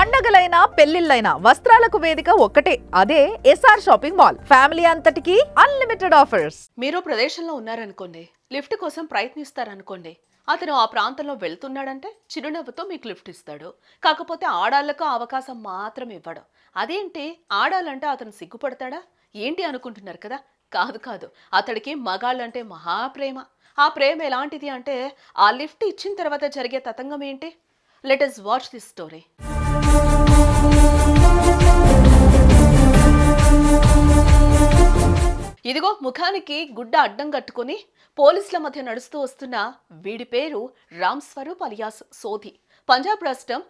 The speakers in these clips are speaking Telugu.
పండగలైనా పెళ్ళిళ్ళైనా వస్త్రాలకు వేదిక ఒక్కటే. అదే ఎస్ఆర్ షాపింగ్ మాల్ ఫ్యామిలీ అంతటికి అన్లిమిటెడ్ ఆఫర్స్ మీరు ప్రదేశంలో ఉన్నారనుకోండి లిఫ్ట్ కోసం ప్రయత్నిస్తారనుకోండి అతను ఆ ప్రాంతంలో వెళ్తున్నాడంటే చిరునవ్వుతో మీకు లిఫ్ట్ ఇస్తాడు. కాకపోతే ఆడాళ్ళకు అవకాశం మాత్రం ఇవ్వడు. అదేంటి? ఆడాలంటే అతను సిగ్గుపడతాడా? ఏంటి అనుకుంటున్నారు కదా? కాదు కాదు. అతడికి మగాళ్ళంటే మహాప్రేమ. ఆ ప్రేమ ఎలాంటిది అంటే ఆ లిఫ్ట్ ఇచ్చిన తర్వాత జరిగే తతంగం ఏంటి? Let us watch this story ఇదిగో ముఖానికి గుడ్డ అడ్డం కట్టుకుని పోలీసుల మధ్య నడుస్తూ వస్తున్న వీడి పేరు రామ్ స్వరూప్ అలియాస్ సోధి. పంజాబ్ రాష్ట్రం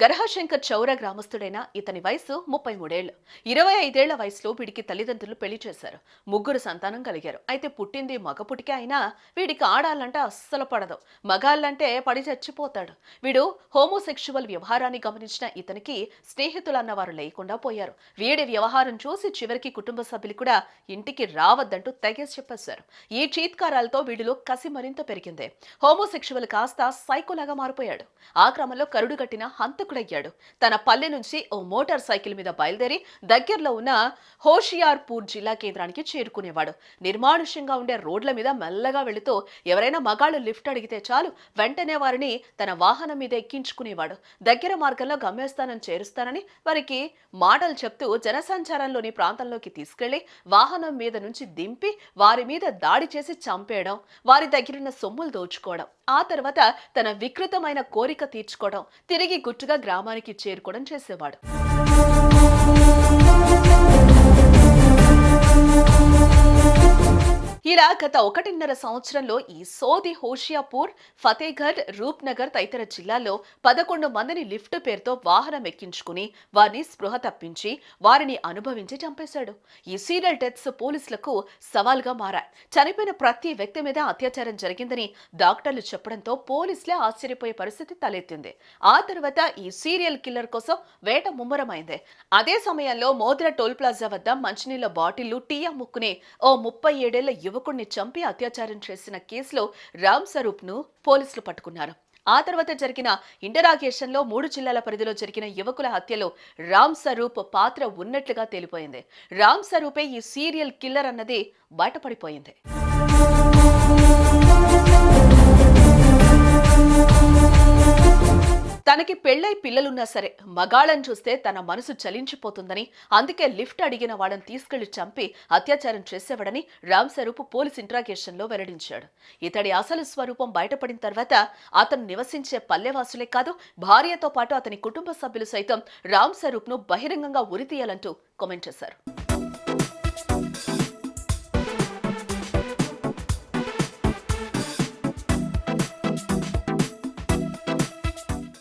గర్హశంకర్ చౌర గ్రామస్తుడైన ఇతని వయసు ముప్పై మూడేళ్ళు ఇరవై ఐదేళ్ళ వయసులో వీడికి తల్లిదండ్రులు పెళ్ళి చేశారు. ముగ్గురు సంతానం కలిగారు. అయితే పుట్టింది మగ పుట్టికే అయినా వీడికి ఆడాలంటే అస్సలు పడదు. మగాళ్ళంటే పడి చచ్చిపోతాడు. వీడు హోమోసెక్షువల్ వ్యవహారాన్ని గమనించిన ఇతనికి స్నేహితులు అన్నవారు లేకుండా పోయారు. వీడి వ్యవహారం చూసి చివరికి కుటుంబ సభ్యులు కూడా ఇంటికి రావద్దంటూ తెగేసి చెప్పేశారు. ఈ చీత్కారాలతో వీడిలో కసి మరింత పెరిగింది. హోమోసెక్షువల్ కాస్త సైకోలాగా మారిపోయాడు. ఆ క్రమంలో కరుడు కట్టిన హంతకుడయ్యాడు. తన పల్లె నుంచి ఓ మోటార్ సైకిల్ మీద బయలుదేరి దగ్గరలో ఉన్న హోషియార్పూర్ జిల్లా కేంద్రానికి చేరుకునేవాడు. నిర్మానుష్యంగా ఉండే రోడ్ల మీద మెల్లగా వెళుతూ ఎవరైనా మగాళ్ళు లిఫ్ట్ అడిగితే చాలు వెంటనే వారిని తన వాహనం మీద ఎక్కించుకునేవాడు. దగ్గర మార్గంలో గమ్యస్థానం చేరుస్తానని వారికి మాటలు చెప్తూ జనసంచారంలోని ప్రాంతంలోకి తీసుకెళ్ళి వాహనం మీద నుంచి దింపి వారి మీద దాడి చేసి చంపేయడం వారి దగ్గరున్న సొమ్ములు దోచుకోవడం. ఆ తర్వాత తన వికృతమైన కోరిక తీర్చుకోవడం తిరిగి గుట్టుగా గ్రామానికి చేరుకోవడం చేసేవాడు. ఇలా గత ఒకటిన్నర సంవత్సరంలో ఈ సోది హోషియాపూర్ ఫతేఘర్ రూప్నగర్ తదితర జిల్లాల్లో పదకొండు మందిని లిఫ్ట్ పేరుతో వాహనం ఎక్కించుకుని వారిని స్పృహ తప్పించి వారిని అనుభవించి చంపేశాడు. ఈ సీరియల్ డెత్స్ పోలీసులకు సవాల్గా మారాయి. చనిపోయిన ప్రతి వ్యక్తి మీద అత్యాచారం జరిగిందని డాక్టర్లు చెప్పడంతో పోలీసులే ఆశ్చర్యపోయే పరిస్థితి తలెత్తింది. ఆ తర్వాత ఈ సీరియల్ కిల్లర్ కోసం వేట ముమ్మరమైంది. అదే సమయంలో మోదిరా టోల్ ప్లాజా వద్ద మంచినీళ్ళ బాటిళ్ళు టీ అమ్ముకునే ఓ ముప్పై ఏడేళ్ళ యువకుడు యువకుడిని చంపి అత్యాచారం చేసిన కేసులో రామ్ స్వరూప్ను పోలీసులు పట్టుకున్నారు. ఆ తర్వాత జరిగిన ఇంటరాగేషన్లో మూడు జిల్లాల పరిధిలో జరిగిన యువకుల హత్యలో రామ్ స్వరూప్ పాత్ర ఉన్నట్లుగా తేలిపోయింది. రామ్ స్వరూపే ఈ సీరియల్ కిల్లర్ అన్నది బయటపడిపోయింది. తనకి పెళ్ళై పిల్లలున్నా సరే మగాళ్ళని చూస్తే తన మనసు చలించిపోతుందని అందుకే లిఫ్ట్ అడిగిన వాళ్ళని తీసుకెళ్ళి చంపి అత్యాచారం చేసేవాడని రామ్ స్వరూప్ పోలీస్ ఇంట్రాగేషన్లో వెల్లడించాడు. ఇతడి అసలు స్వరూపం బయటపడిన తర్వాత అతను నివసించే పల్లెవాసులే కాదు భార్యతో పాటు అతని కుటుంబ సభ్యులు సైతం రామ్ స్వరూప్ను బహిరంగంగా ఉరితీయాలంటూ కామెంట్ చేశారు.